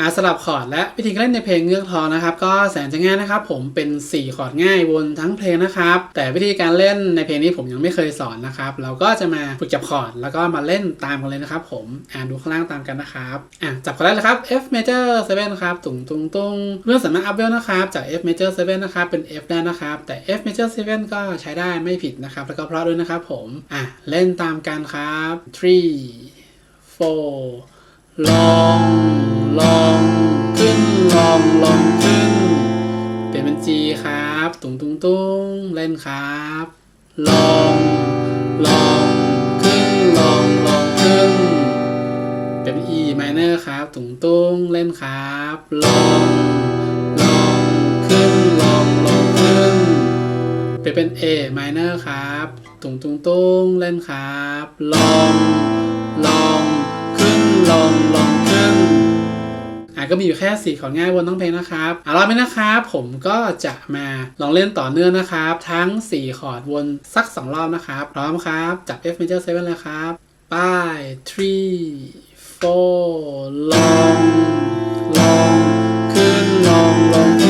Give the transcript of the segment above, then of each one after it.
อาสลับคอร์ดและวิธีการเล่นในเพลงเงือกทองนะครับ ก็แสนจะง่ายนะครับ ผมเป็น 4 คอร์ดง่ายวนทั้งเพลงนะครับ แต่วิธีการเล่นในเพลงนี้ผมยังไม่เคยสอนนะครับ เราก็จะมาฝึกจับคอร์ดแล้วก็มาเล่นตามกันเลยนะครับ ผมอ่านดูข้างล่างตามกันนะครับอะจับคอร์ดแรกเลยครับ F major 7ครับตุงตุงตุงเรื่องสามารถอัพเวลนะครับจาก F major 7นะครับเป็น F ได้นะครับ แต่ F major 7ก็ใช้ได้ไม่ผิดนะครับ แล้วก็เพราะด้วยนะครับ ผมอะเล่นตามกันครับ three four ลง ลองขึ้นลองลองขึ้น เปลี่ยนเป็น G ครับ ตุงตุงตุงเล่นครับ ลองลองขึ้นลองลองขึ้นเปลี่ยนเป็น E minor ครับ ตุงตุงเล่นครับ ลองลองขึ้นลองลองขึ้น เปลี่ยนเป็น A minor ครับ ตุงตุงตุงเล่นครับ ลองลองขึ้นลอง อะก็มีอยู่แค่สี่ของง่ายวนท้องเพลงนะครับอะรอบนี้นะครับผมก็จะมาลองเล่นต่อเนื่องนะครับ ทั้ง 4 คอร์ดวนสัก 2 รอบนะครับ พร้อมครับ จับ F major 7เลยครับป้าย three four ลองลองขึ้นลองลงลง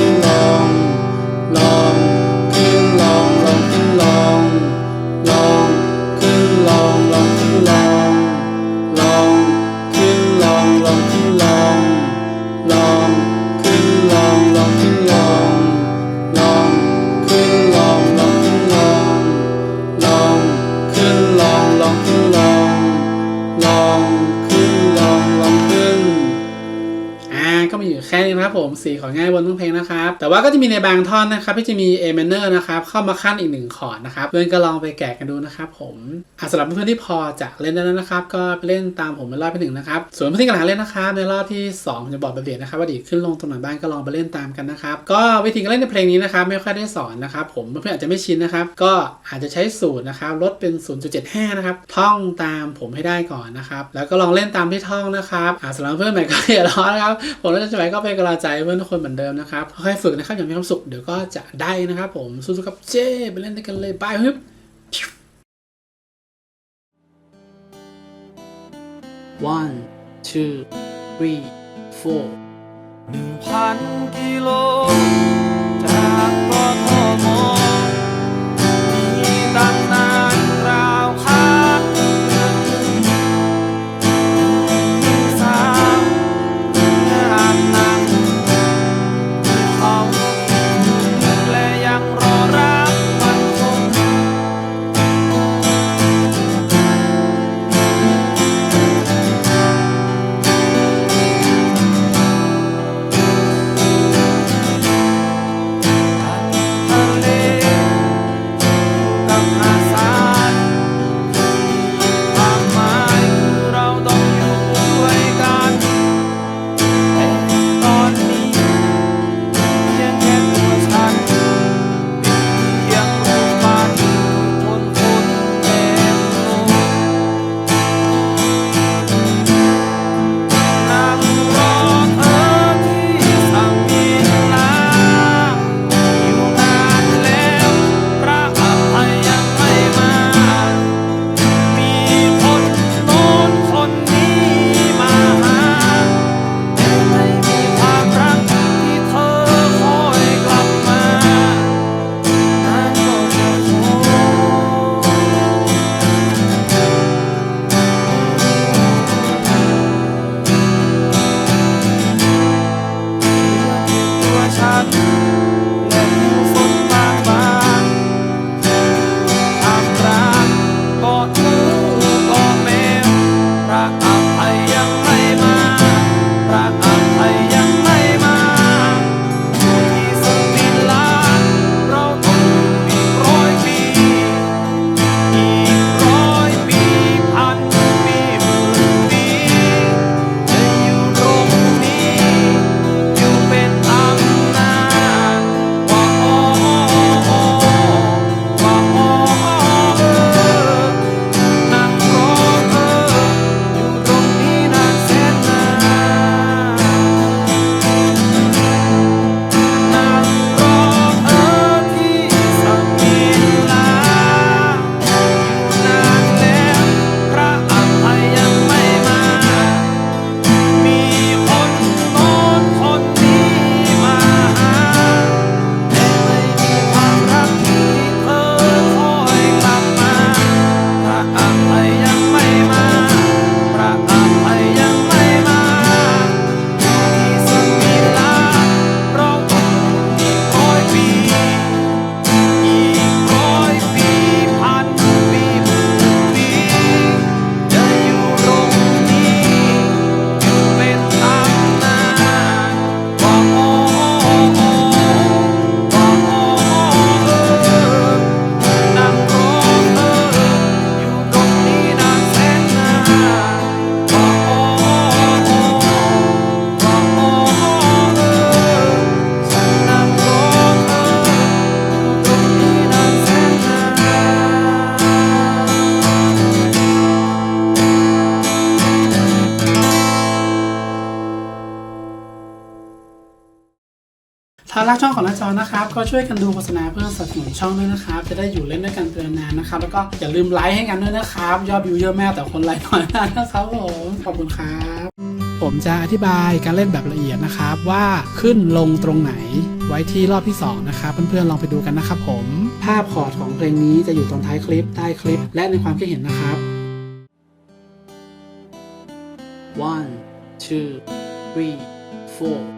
นะครับผมสีของง่ายบนทั้งเพลงนะครับ แต่ว่าก็จะมีในบางท่อนนะครับที่จะมี A minor นะครับเข้ามาขั้นอีกหนึ่งคอร์ดนะครับเพื่อนก็ลองไปแกะกันดูนะครับผมอะสำหรับเพื่อนที่พอจะเล่นได้แล้วนะครับ ก็ไปเล่นตามผมในรอบที่หนึ่งนะครับส่วนเพื่อนที่กำลังเล่นนะครับในรอบที่สองผมจะบอกแบบละเอียดนะครับว่าดีขึ้นลงตรงไหนบ้างก็ลองไปเล่นตามกันนะครับก็วิธีการเล่นในเพลงนี้นะครับไม่ค่อยได้สอนนะครับผมเพื่อนๆอาจจะไม่ชินนะครับก็อาจจะใช้สูตรนะครับลดเป็น 0.75 นะครับท่องตามผมให้ได้ก่อนนะครับแล้วก็ลองเล่นตามที่ท่องนะครับอาสำหรับเพื่อนใหม่ก็อย่าร้อนนะครับผมและจะไปก็เป็นกำลังใจให้เพื่อนทุกคนเหมือนเดิมนะครับค่อยๆฝึกนะครับอย่างมีความสุขเดี๋ยวก็จะได้นะครับผมสู้ๆครับเจ้ไปเล่นด้วยกันเลยบายฮึบ one two three four หนึ่งพันกิโล pecado. อนนะครับ ก็ช่วยกันดูโฆษณาเพื่อสนับสนุนช่องด้วยนะครับ จะได้อยู่เล่นด้วยกันเป็นนานนะครับ แล้วก็อย่าลืมไลค์ให้กันด้วยนะครับ ยอดวิวเยอะแม่แต่คนไลค์น้อยมากนะครับผม ขอบคุณครับ ผมจะอธิบายการเล่นแบบละเอียดนะครับ ว่าขึ้นลงตรงไหนไว้ที่รอบที่สองนะครับ เพื่อนๆ ลองไปดูกันนะครับผม ภาพคอร์ดของเพลงนี้จะอยู่ตรงท้ายคลิปใต้คลิป และในความคิดเห็นนะครับ one two three four